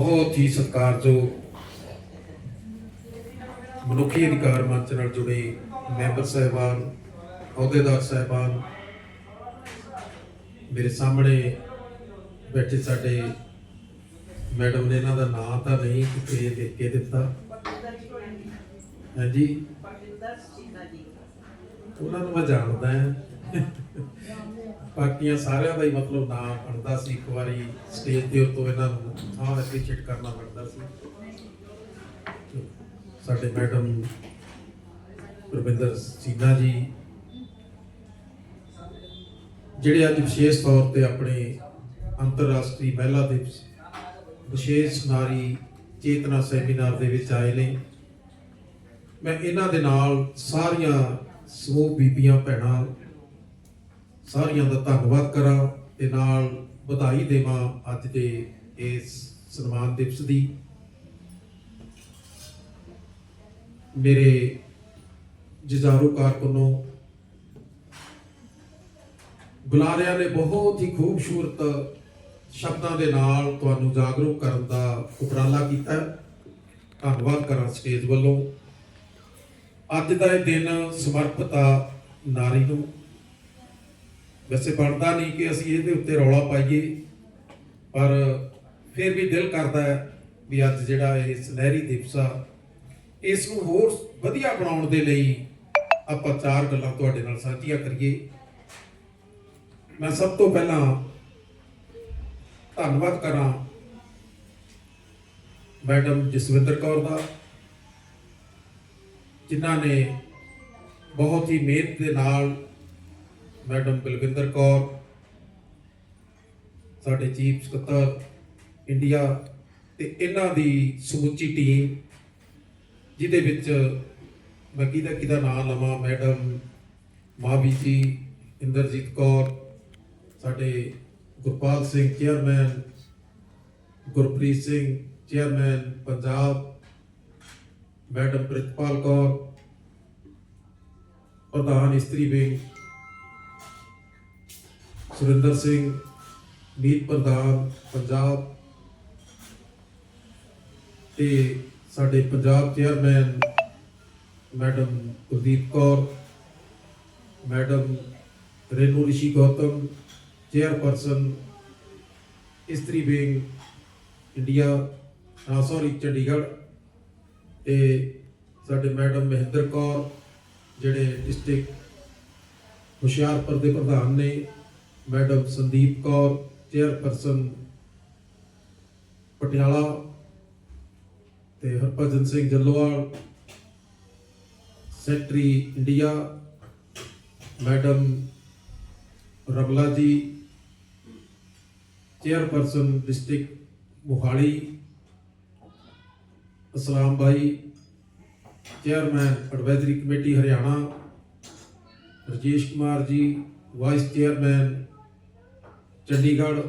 ਬਹੁਤ ਹੀ ਸਤਿਕਾਰਯੋਗ ਮਨੁੱਖੀ ਅਧਿਕਾਰ ਮੰਚ ਨਾਲ ਜੁੜੇ ਮੈਂਬਰ ਸਾਹਿਬਾਨ, ਅਹੁਦੇਦਾਰ ਸਾਹਿਬਾਨ ਮੇਰੇ ਸਾਹਮਣੇ ਬੈਠੇ ਸਾਡੇ ਮੈਡਮ ਨੇ ਇਹਨਾਂ ਦਾ ਨਾਂ ਤਾਂ ਨਹੀਂ ਕਿਤੇ ਲਿਖ ਕੇ ਦਿੱਤਾ। ਹਾਂਜੀ। ਉਹਨਾਂ ਨੂੰ ਮੈਂ ਜਾਣਦਾ ਹਾਂ। ਬਾਕੀਆਂ ਸਾਰਿਆਂ ਦਾ ਹੀ ਮਤਲਬ ਨਾਮ ਬਣਦਾ ਸੀ, ਇੱਕ ਵਾਰੀ ਸਟੇਜ ਦੇ ਉੱਤੋਂ ਇਹਨਾਂ ਨੂੰ ਥਾਂ ਐਪਰੀਸ਼ੀਏਟ ਕਰਨਾ ਬਣਦਾ ਸੀ। ਸਾਡੇ ਮੈਡਮ ਰਵਿੰਦਰ ਸੀਨਾ ਜੀ, ਜਿਹੜੇ ਅੱਜ ਵਿਸ਼ੇਸ਼ ਤੌਰ ਤੇ ਆਪਣੇ ਅੰਤਰਰਾਸ਼ਟਰੀ ਮਹਿਲਾ ਦਿਵਸ, ਵਿਸ਼ੇਸ਼ ਨਾਰੀ ਚੇਤਨਾ ਸੈਮੀਨਾਰ ਦੇ ਵਿੱਚ ਆਏ ਨੇ। ਮੈਂ ਇਹਨਾਂ ਦੇ ਨਾਲ ਸਾਰੀਆਂ ਸਮੂਹ ਬੀਬੀਆਂ, ਭੈਣਾਂ ਸਾਰਿਆਂ ਦਾ ਧੰਨਵਾਦ ਕਰਾਂ ਤੇ ਨਾਲ ਵਧਾਈ ਦੇਵਾਂ ਅੱਜ ਦੇ ਇਸ ਸਨਮਾਨ ਦਿਵਸ ਦੀ। ਮੇਰੇ ਜਜ਼ਾਰੂ ਕਾਰਕੁਨੋ ਬੁਲਾਰਿਆਂ ਨੇ ਬਹੁਤ ਹੀ ਖੂਬਸੂਰਤ ਸ਼ਬਦਾਂ ਦੇ ਨਾਲ ਤੁਹਾਨੂੰ ਜਾਗਰੂਕ ਕਰਨ ਦਾ ਉਪਰਾਲਾ ਕੀਤਾ। ਧੰਨਵਾਦ ਕਰਾਂ ਸਟੇਜ ਵੱਲੋਂ। ਅੱਜ ਦਾ ਇਹ ਦਿਨ ਸਮਰਪਿਤ ਆ ਨਾਰੀ ਨੂੰ। ਵੈਸੇ ਬਣਦਾ ਨਹੀਂ ਕਿ ਅਸੀਂ ਇਹਦੇ ਉੱਤੇ ਰੌਲਾ ਪਾਈਏ, ਪਰ ਫਿਰ ਵੀ ਦਿਲ ਕਰਦਾ ਹੈ ਵੀ ਅੱਜ ਜਿਹੜਾ ਇਹ ਸੁਨਹਿਰੀ ਦਿਵਸ ਆ, ਇਸ ਨੂੰ ਹੋਰ ਵਧੀਆ ਬਣਾਉਣ ਦੇ ਲਈ ਆਪਾਂ ਚਾਰ ਗੱਲਾਂ ਤੁਹਾਡੇ ਨਾਲ ਸਾਂਝੀਆਂ ਕਰੀਏ। ਮੈਂ ਸਭ ਤੋਂ ਪਹਿਲਾਂ ਧੰਨਵਾਦ ਕਰਾਂ ਮੈਡਮ ਜਸਵਿੰਦਰ ਕੌਰ ਦਾ, ਜਿਨ੍ਹਾਂ ਨੇ ਬਹੁਤ ਹੀ ਮਿਹਨਤ ਦੇ ਨਾਲ ਮੈਡਮ ਬਲਵਿੰਦਰ ਕੌਰ, ਸਾਡੇ ਚੀਫ ਸਕੱਤਰ ਇੰਡੀਆ ਤੇ ਇਹਨਾਂ ਦੀ ਸਮੁੱਚੀ ਟੀਮ, ਜਿਹਦੇ ਵਿੱਚ ਮੈਂ ਕਿਹਦਾ ਕਿਹਦਾ ਨਾਮ ਲਵਾਂ, ਮੈਡਮ ਮਾਵੀ ਜੀ, ਇੰਦਰਜੀਤ ਕੌਰ, ਸਾਡੇ Gurpal Singh chairman, Gurpreet Singh chairman Punjab, madam Pritpal Kaur, ਪ੍ਰਧਾਨ ਇਸਤਰੀ ਵਿੰਗ ਸੁਰਿੰਦਰ ਸਿੰਘ, ਮੀਤ ਪ੍ਰਧਾਨ, ਪੰਜਾਬ ਤੇ ਸਾਡੇ Punjab chairman madam Kuldeep Kaur, madam Renu Rishi Gautam, chairperson ਇਸਤਰੀ ਵਿੰਗ ਇੰਡੀਆ ਨਾ ਸੌਰੀ ਚੰਡੀਗੜ੍ਹ ਤੇ ਸਾਡੇ ਮੈਡਮ ਮਹਿੰਦਰ ਕੌਰ, ਜਿਹੜੇ ਡਿਸਟ੍ਰਿਕਟ ਹੁਸ਼ਿਆਰਪੁਰ ਦੇ ਪ੍ਰਧਾਨ ਨੇ। ਮੈਡਮ ਸੰਦੀਪ ਕੌਰ, ਚੇਅਰਪਰਸਨ ਪਟਿਆਲਾ ਤੇ Harbhajan Singh Jallowal, secretary India, madam Rabla ji, chairperson district Mohali, Aslam bhai chairman advisory committee Haryana, Rajesh Kumar ji, vice chairman Chandigarh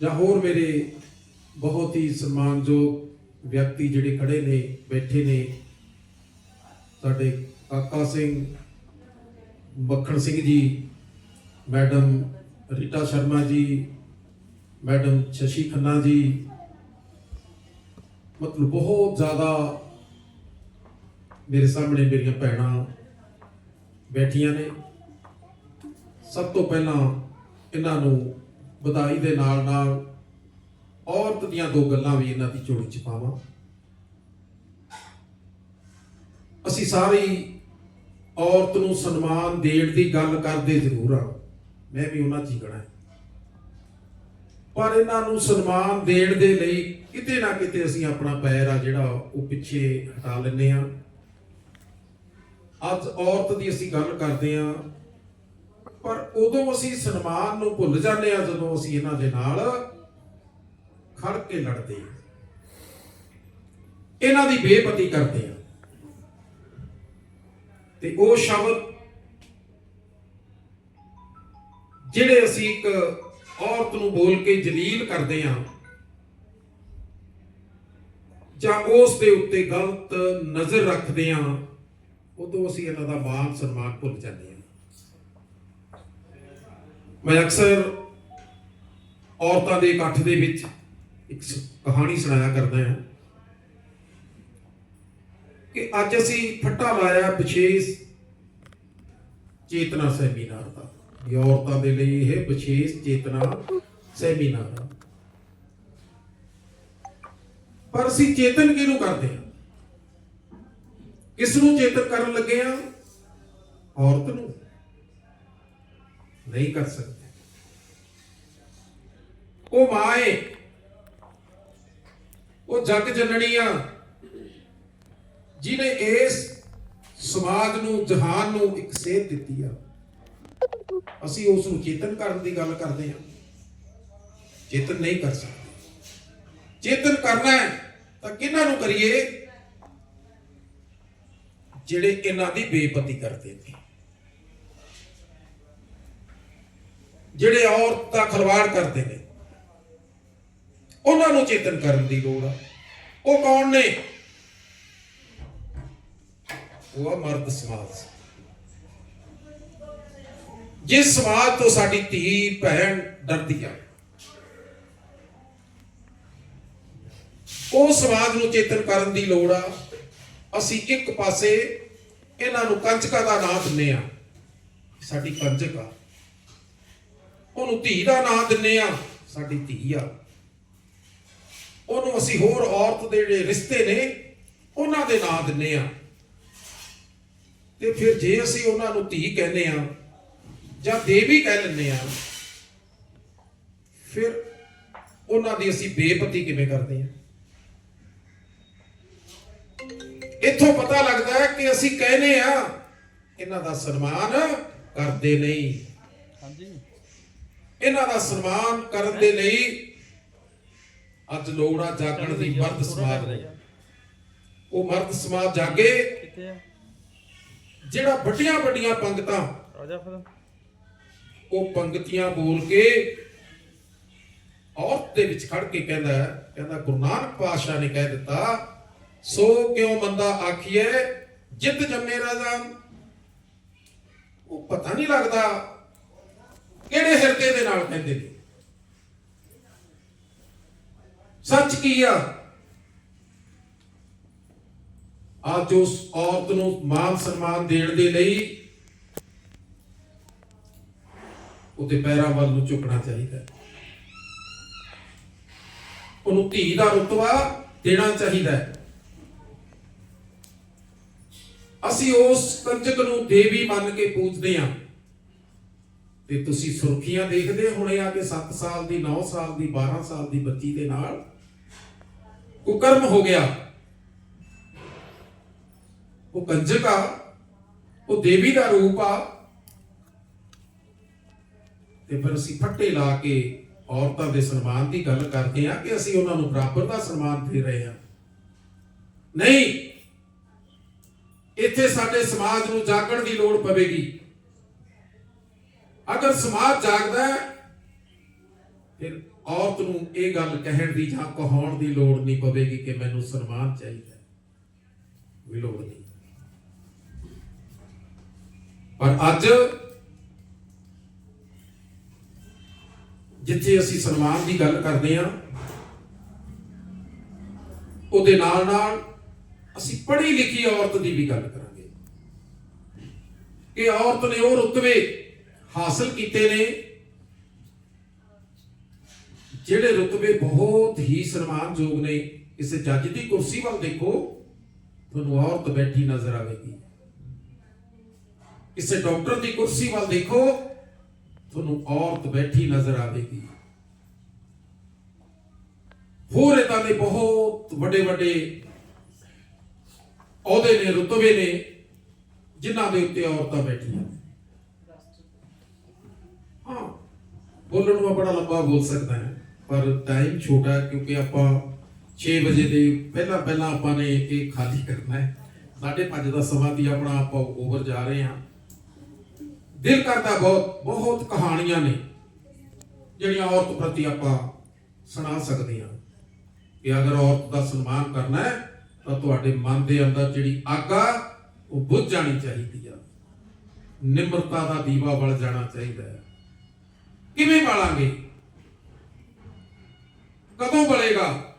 ਜਾਂ ਹੋਰ ਮੇਰੇ ਬਹੁਤ ਹੀ ਸਨਮਾਨਯੋਗ ਵਿਅਕਤੀ ਜਿਹੜੇ ਖੜੇ ਨੇ, ਬੈਠੇ ਨੇ, ਸਾਡੇ ਕਾਕਾ ਸਿੰਘ, ਮੱਖਣ ਸਿੰਘ ਜੀ, ਮੈਡਮ ਰੀਟਾ ਸ਼ਰਮਾ ਜੀ, ਮੈਡਮ ਸ਼ਸ਼ੀ ਖੰਨਾ ਜੀ, ਮਤਲਬ ਬਹੁਤ ਜ਼ਿਆਦਾ ਮੇਰੇ ਸਾਹਮਣੇ ਮੇਰੀਆਂ ਭੈਣਾਂ ਬੈਠੀਆਂ ਨੇ। ਸਭ ਤੋਂ ਪਹਿਲਾਂ ਇਹਨਾਂ ਨੂੰ ਵਧਾਈ ਦੇ ਨਾਲ ਨਾਲ ਔਰਤ ਦੀਆਂ ਦੋ ਗੱਲਾਂ ਵੀ ਇਹਨਾਂ ਦੀ ਝੋਲੀ ਚ ਪਾਵਾਂ। ਅਸੀਂ ਸਾਰੇ ਔਰਤ ਨੂੰ ਸਨਮਾਨ ਦੇਣ ਦੀ ਗੱਲ ਕਰਦੇ ਜ਼ਰੂਰ ਆ ਮੈਂ ਵੀ ਉਹਨਾਂ ਚ ਹੀ ਖੜਾ ਪਰ ਇਹਨਾਂ ਨੂੰ ਸਨਮਾਨ ਦੇਣ ਦੇ ਲਈ ਕਿਤੇ ਨਾ ਕਿਤੇ ਅਸੀਂ ਆਪਣਾ ਪੈਰ ਆ ਜਿਹੜਾ ਉਹ ਪਿੱਛੇ ਹਟਾ ਲੈਂਦੇ ਆ ਅੱਜ ਔਰਤ ਦੀ ਅਸੀਂ ਗੱਲ ਕਰਦੇ ਆ ਪਰ ਉਦੋਂ ਅਸੀਂ ਸਨਮਾਨ ਨੂੰ ਭੁੱਲ ਜਾਂਦੇ ਆ ਜਦੋਂ ਅਸੀਂ ਇਹਨਾਂ ਦੇ ਨਾਲ ਖੜ ਕੇ ਲੜਦੇ ਆ ਇਹਨਾਂ ਦੀ ਬੇਪਤੀ ਕਰਦੇ ਆ ਤੇ ਉਹ ਸ਼ਬਦ ਜਿਹੜੇ ਅਸੀਂ ਇੱਕ ਔਰਤ ਨੂੰ ਬੋਲ ਕੇ ਜਲੀਲ ਕਰਦੇ ਆ ਜਾਂ ਉਸ ਦੇ ਉੱਤੇ ਗਲਤ ਨਜ਼ਰ ਰੱਖਦੇ ਆ ਉਦੋਂ ਅਸੀਂ ਇਹਨਾਂ ਦਾ ਮਾਨ ਸਨਮਾਨ ਭੁੱਲ ਜਾਂਦੇ ਆ ਮੈਂ ਅਕਸਰ ਔਰਤਾਂ ਦੇ ਇਕੱਠ ਦੇ ਵਿੱਚ ਇੱਕ ਕਹਾਣੀ ਸੁਣਾਇਆ ਕਰਦਾ ਹਾਂ। ਕਿ ਅੱਜ ਅਸੀਂ ਫੱਟਾ ਲਾਇਆ ਵਿਸ਼ੇਸ਼ ਚੇਤਨਾ ਸੈਮੀਨਾਰ ਦਾ। ਇਹ ਔਰਤਾਂ ਦੇ ਲਈ ਇਹ ਵਿਸ਼ੇਸ਼ ਚੇਤਨਾ ਸੈਮੀਨਾਰ ਆ। ਪਰ ਅਸੀਂ ਚੇਤਨ ਕਿਹਨੂੰ ਕਰਦੇ ਹਾਂ? ਕਿਸ ਨੂੰ ਚੇਤਨ ਕਰਨ ਲੱਗੇ ਆ ਔਰਤ ਨੂੰ। ਨਹੀਂ ਕਰ ਸਕਦੇ। ਉਹ ਮਾਂ ਏ। ਉਹ ਜੱਗ ਜਨਣੀ ਆ। ਜਿਹਨੇ ਇਸ ਸਮਾਜ ਨੂੰ, ਜਹਾਨ ਨੂੰ ਇੱਕ ਸੇਧ ਦਿੱਤੀ ਆ। ਅਸੀਂ ਉਸ ਨੂੰ ਚੇਤਨ ਕਰਨ ਦੀ ਗੱਲ ਕਰਦੇ ਹਾਂ। ਚੇਤਨ ਨਹੀਂ ਕਰ ਸਕਦੇ। ਚੇਤਨ ਕਰਨਾ ਹੈ, ਤਾਂ ਕਿਹਨਾਂ ਨੂੰ ਕਰੀਏ? ਜਿਹੜੇ ਇਹਨਾਂ ਦੀ ਬੇਪਤੀ ਕਰਦੇ ਨੇ ਜਿਹੜੇ ਔਰਤ ਦਾ ਖਲਵਾੜ ਕਰਦੇ ਨੇ, ਉਹਨਾਂ ਨੂੰ ਚੇਤਨ ਕਰਨ ਦੀ ਲੋੜ ਆ। ਉਹ ਕੌਣ ਨੇ? ਉਹ ਆ ਮਰਦ ਸਮਾਜ। ਜਿਸ ਸਮਾਜ ਤੋਂ ਸਾਡੀ ਧੀ, ਭੈਣ ਡਰਦੀ ਆ, ਉਹ ਸਮਾਜ ਨੂੰ ਚੇਤਨ ਕਰਨ ਦੀ ਲੋੜ ਆ। ਅਸੀਂ ਇੱਕ ਪਾਸੇ ਇਹਨਾਂ ਨੂੰ ਕੰਚਕਾ ਦਾ ਨਾਂ ਦਿੰਨੇ ਆ, ਸਾਡੀ ਕੰਚਕ ਆ। ਉਹਨੂੰ ਧੀ ਦਾ ਨਾਂ ਦਿੰਨੇ ਆ। ਸਾਡੀ ਧੀ ਆ। ਉਹਨੂੰ ਅਸੀਂ ਹੋਰ ਔਰਤ ਦੇ ਜਿਹੜੇ ਰਿਸ਼ਤੇ ਨੇ ਉਹਨਾਂ ਦੇ ਨਾਂ ਦਿੰਨੇ ਆ। ਤੇ ਫਿਰ ਜੇ ਅਸੀਂ ਉਹਨਾਂ ਨੂੰ ਧੀ ਕਹਿੰਦੇ ਆ ਜਾਂ ਦੇਵੀ ਕਹਿ ਲੈਂਦੇ ਆ ਫਿਰ ਉਹਨਾਂ ਦੀ ਅਸੀਂ ਬੇਪਤੀ ਕਿਵੇਂ ਕਰਦੇ ਆ? ਇੱਥੋਂ ਪਤਾ ਲੱਗਦਾ ਹੈ ਕਿ ਅਸੀਂ ਕਹਿੰਦੇ ਆ ਇਹਨਾਂ ਦਾ ਸਨਮਾਨ ਕਰਦੇ ਨਹੀਂ। ਹਾਂਜੀ। ਇਹਨਾਂ ਦਾ ਸਨਮਾਨ ਕਰਨ ਦੇ ਲਈ ਅੱਜ ਲੋੜਾ ਜਾਗਣ ਦੀ ਮਰਦ ਸਮਾਜ। ਉਹ ਮਰਦ ਸਮਾਜ ਜਾਗੇ। ਜਿਹੜਾ ਵੱਡੀਆਂ ਵੱਡੀਆਂ ਪੰਗਤਾਂ ਉਹ ਪੰਗਤੀਆਂ ਬੋਲ ਕੇ ਔਰਤ ਦੇ ਵਿੱਚ ਖੜ ਕੇ ਕਹਿੰਦਾ ਕਹਿੰਦਾ ਗੁਰੂ ਨਾਨਕ ਪਾਤਸ਼ਾਹ ਨੇ ਕਹਿ ਦਿੱਤਾ ਸੋ ਕਿਉ ਮੰਦਾ ਆਖੀਏ ਜਿੱਤ ਜੰਮੇ ਰਾਜਾ ਉਹ ਪਤਾ ਨਹੀਂ ਲੱਗਦਾ ਕਿਹੜੇ ਹਿਰਦੇ ਦੇ ਨਾਲ ਕਹਿੰਦੇ ਨੇ? ਸੱਚ ਕੀ ਆ? ਅੱਜ ਉਸ ਔਰਤ ਨੂੰ ਮਾਨ ਸਨਮਾਨ ਦੇਣ ਦੇ ਲਈ ਉਹਦੇ ਪੈਰਾਂ ਵੱਲ ਨੂੰ ਝੁਕਣਾ ਚਾਹੀਦਾ ਹੈ। ਉਹਨੂੰ ਧੀ ਦਾ ਰੁਤਬਾ ਦੇਣਾ ਚਾਹੀਦਾ ਹੈ। ਅਸੀਂ ਉਸ ਕੰਜਕ ਨੂੰ ਦੇਵੀ ਮੰਨ ਕੇ ਪੂਜਦੇ ਹਾਂ। ਤੇ ਤੁਸੀਂ ਸੁਰਖੀਆਂ ਦੇਖਦੇ ਹੋਣੇ ਆ ਕਿ 7 ਸਾਲ ਦੀ 9 ਸਾਲ ਦੀ 12 ਸਾਲ ਦੀ ਬੱਚੀ ਦੇ ਨਾਲ ਕੁਕਰਮ ਹੋ ਗਿਆ। ਉਹ ਕੰਜਕ ਆ, ਉਹ ਦੇਵੀ ਦਾ ਰੂਪ ਆ। ਤੇ ਫਿਰ ਅਸੀਂ ਫੱਟੇ ਲਾ ਕੇ ਔਰਤਾਂ ਦੇ ਸਨਮਾਨ ਦੀ ਗੱਲ ਕਰਦੇ ਆ ਕਿ ਅਸੀਂ ਉਹਨਾਂ ਨੂੰ ਬਰਾਬਰ ਦਾ ਸਨਮਾਨ ਦੇ ਰਹੇ ਆ ਨਹੀਂ, ਇੱਥੇ ਸਾਡੇ ਸਮਾਜ ਨੂੰ ਜਾਗਣ ਦੀ ਲੋੜ ਪਵੇਗੀ। ਅਗਰ ਸਮਾਜ ਜਾਗਦਾ ਹੈ, ਫਿਰ ਔਰਤ ਨੂੰ ਇਹ ਗੱਲ ਕਹਿਣ ਦੀ ਜਾਂ ਕਹਾਉਣ ਦੀ ਲੋੜ ਨਹੀਂ ਪਵੇਗੀ ਕਿ ਮੈਨੂੰ ਸਨਮਾਨ ਚਾਹੀਦਾ ਵੀ ਲੋੜ ਨਹੀਂ। ਪਰ ਅੱਜ ਜਿੱਥੇ ਅਸੀਂ ਸਨਮਾਨ ਦੀ ਗੱਲ ਕਰਦੇ ਹਾਂ, ਉਹਦੇ ਨਾਲ ਨਾਲ ਅਸੀਂ ਪੜ੍ਹੀ ਲਿਖੀ ਔਰਤ ਦੀ ਵੀ ਗੱਲ ਕਰਾਂਗੇ। ਕਿ ਔਰਤ ਨੇ ਉਹ ਰੁਤਬੇ ਹਾਸਲ ਕੀਤੇ ਨੇ। ਜਿਹੜੇ ਰੁਤਬੇ ਬਹੁਤ ਹੀ ਸਨਮਾਨਯੋਗ ਨੇ ਕਿਸੇ ਜੱਜ ਦੀ ਕੁਰਸੀ ਵੱਲ ਦੇਖੋ, ਤੁਹਾਨੂੰ ਔਰਤ ਬੈਠੀ ਨਜ਼ਰ ਆਵੇਗੀ। ਕਿਸੇ ਡਾਕਟਰ ਦੀ ਕੁਰਸੀ ਵੱਲ ਦੇਖੋ, ਤੁਹਾਨੂੰ ਔਰਤ ਬੈਠੀ ਨਜ਼ਰ ਆਵੇਗੀ। ਹੋਰ ਇਦਾਂ ਦੇ ਬਹੁਤ ਵੱਡੇ ਵੱਡੇ ਅਹੁਦੇ ਨੇ, ਰੁਤਬੇ ਨੇ, ਜਿਨ੍ਹਾਂ ਦੇ ਉੱਤੇ ਔਰਤਾਂ ਬੈਠੀਆਂ ਨੇ। ਹਾਂ ਬੋਲਣ ਨੂੰ ਮੈਂ ਬੜਾ ਲੰਬਾ ਬੋਲ ਸਕਦਾ ਹਾਂ, ਪਰ ਟਾਈਮ ਛੋਟਾ ਕਿਉਂਕਿ ਆਪਾਂ 6 ਵਜੇ ਦੇ ਪਹਿਲਾਂ ਪਹਿਲਾਂ ਆਪਾਂ ਨੇ ਇਹ ਖਾਲੀ ਕਰਨਾ ਹੈ। 5:30 ਦਾ ਸਮਾਂ ਦੀ ਆਪਣਾ ਆਪਾਂ ਓਵਰ ਜਾ ਰਹੇ ਹਾਂ। ਦਿਲ ਕਰਦਾ ਬਹੁਤ ਬਹੁਤ ਕਹਾਣੀਆਂ ਨੇ, ਜਿਹੜੀਆਂ ਔਰਤ ਪ੍ਰਤੀ ਆਪਾਂ ਸੁਣਾ ਸਕਦੇ ਹਾਂ। ਕਿ ਅਗਰ ਔਰਤ ਦਾ ਸਨਮਾਨ ਕਰਨਾ ਹੈ, ਤਾਂ ਤੁਹਾਡੇ ਮਨ ਦੇ ਅੰਦਰ ਜਿਹੜੀ ਅੱਗ ਆ, ਉਹ ਬੁੱਝ ਜਾਣੀ ਚਾਹੀਦੀ ਆ। ਨਿਮਰਤਾ ਦਾ ਦੀਵਾ ਬਲ ਜਾਣਾ ਚਾਹੀਦਾ ਹੈ। ਕਿਵੇਂ ਬਾਲਾਂਗੇ ਕਦੋਂ ਬਲੇਗਾ?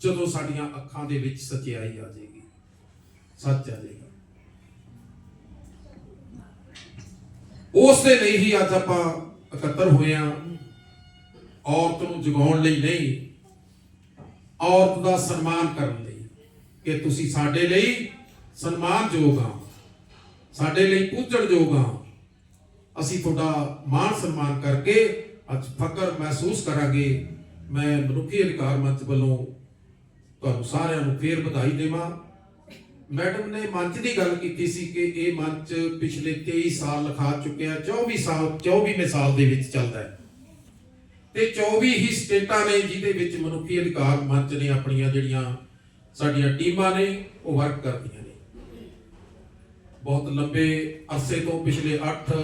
ਜਦੋਂ ਸਾਡੀਆਂ ਅੱਖਾਂ ਦੇ ਵਿੱਚ ਸਚਾਈ ਆ ਜਾਏਗੀ। ਸੱਚ ਆ ਜਾਏਗਾ। ਉਸ ਦੇ ਲਈ ਹੀ ਅੱਜ ਆਪਾਂ ਇਕੱਤਰ ਹੋਏ ਆ। ਔਰਤ ਨੂੰ ਜਗਾਉਣ ਲਈ ਨਹੀਂ। ਔਰਤ ਦਾ ਸਨਮਾਨ ਕਰਨ ਲਈ ਕਿ ਤੁਸੀਂ ਸਾਡੇ ਲਈ ਸਨਮਾਨਯੋਗ ਆ। ਸਾਡੇ ਲਈ ਪੂਜਣਯੋਗ ਆ। ਅਸੀਂ ਤੁਹਾਡਾ ਮਾਣ ਸਨਮਾਨ ਕਰਕੇ ਅੱਜ ਫਕਰ ਮਹਿਸੂਸ ਕਰਾਂਗੇ। ਮੈਂ ਮਨੁੱਖੀ ਅਧਿਕਾਰ ਮੰਚ ਵੱਲੋਂ ਤੁਹਾਨੂੰ ਸਾਰਿਆਂ ਨੂੰ ਫੇਰ ਵਧਾਈ ਦੇਵਾਂ। ਮੈਡਮ ਨੇ ਮੰਚ ਦੀ ਗੱਲ ਕੀਤੀ ਸੀ ਕਿ ਇਹ ਮੰਚ ਪਿਛਲੇ 23 ਸਾਲ ਲਿਖਾ ਚੁੱਕਿਆ 24 ਸਾਲ 24ਵੇਂ ਸਾਲ ਦੇ ਵਿੱਚ ਚੱਲਦਾ ਹੈ। ਤੇ 24 ਹੀ ਸਟੇਟਾਂ ਨੇ ਜਿਹਦੇ ਵਿੱਚ ਮਨੁੱਖੀ ਅਧਿਕਾਰ ਮੰਚ ਨੇ ਆਪਣੀਆਂ ਜਿਹੜੀਆਂ ਸਾਡੀਆਂ ਟੀਮਾਂ ਨੇ, ਉਹ ਵਰਕ ਕਰਦੀਆਂ ਨੇ। ਬਹੁਤ ਲੰਬੇ ਅਰਸੇ ਤੋਂ ਪਿਛਲੇ 8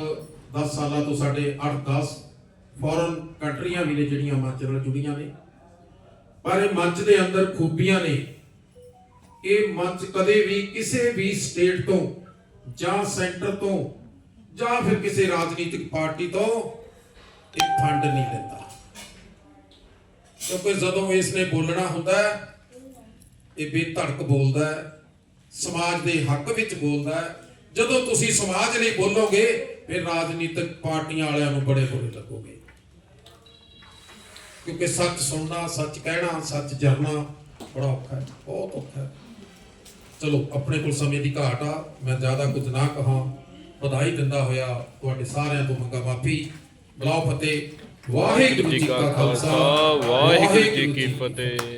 10 ਸਾਲਾਂ ਤੋਂ ਸਾਡੇ 8 10 ਫੋਰਨ ਕੰਟਰੀਆਂ ਵੀ ਨੇ ਜਿਹੜੀਆਂ ਮੰਚ ਨਾਲ ਜੁੜੀਆਂ ਨੇ। ਪਰ ਇਹ ਮੰਚ ਦੇ ਅੰਦਰ ਖੂਬੀਆਂ ਨੇ। ਇਹ ਮੰਚ ਕਦੇ ਵੀ ਕਿਸੇ ਵੀ ਸਟੇਟ ਤੋਂ ਜਾਂ ਸੈਂਟਰ ਤੋਂ ਜਾਂ ਫਿਰ ਕਿਸੇ ਰਾਜਨੀਤਿਕ ਪਾਰਟੀ ਤੋਂ ਇੱਕ ਫੰਡ ਨਹੀਂ ਲੈਂਦਾ। ਕਿਉਂਕਿ ਜਦੋਂ ਇਸ ਨੇ ਬੋਲਣਾ ਹੁੰਦਾ ਹੈ, ਇਹ ਬੇਧੜਕ ਬੋਲਦਾ ਹੈ, ਸਮਾਜ ਦੇ ਹੱਕ ਵਿੱਚ ਬੋਲਦਾ ਹੈ। ਜਦੋਂ ਤੁਸੀਂ ਸਮਾਜ ਲਈ ਬੋਲੋਗੇ ਫਿਰ ਰਾਜਨੀਤਿਕ ਪਾਰਟੀਆਂ ਵਾਲਿਆਂ ਨੂੰ ਬੜੇ ਬੁਰੇ ਲੱਗੋਗੇ। ਕਿਉਂਕਿ ਸੱਚ ਸੁਣਨਾ ਸੱਚ ਕਹਿਣਾ ਸੱਚ ਜਰਨਾ ਬੜਾ ਔਖਾ ਹੈ ਬਹੁਤ ਔਖਾ ਹੈ। ਚਲੋ ਆਪਣੇ ਕੋਲ ਸਮੇਂ ਦੀ ਘਾਟ ਆ ਮੈਂ ਜ਼ਿਆਦਾ ਕੁਝ ਨਾ ਕਹਾਂ। ਵਧਾਈ ਦਿੰਦਾ ਹੋਇਆ ਤੁਹਾਡੇ ਸਾਰਿਆਂ ਤੋਂ ਮੰਗਾ ਮਾਫੀ। ਬਲਾਉ ਫਤਿਹ। ਵਾਹਿਗੁਰੂ ਜੀ ਕਾ ਖਾਲਸਾ। ਵਾਹਿਗੁਰੂ ਜੀ ਕੀ ਫਤਿਹ।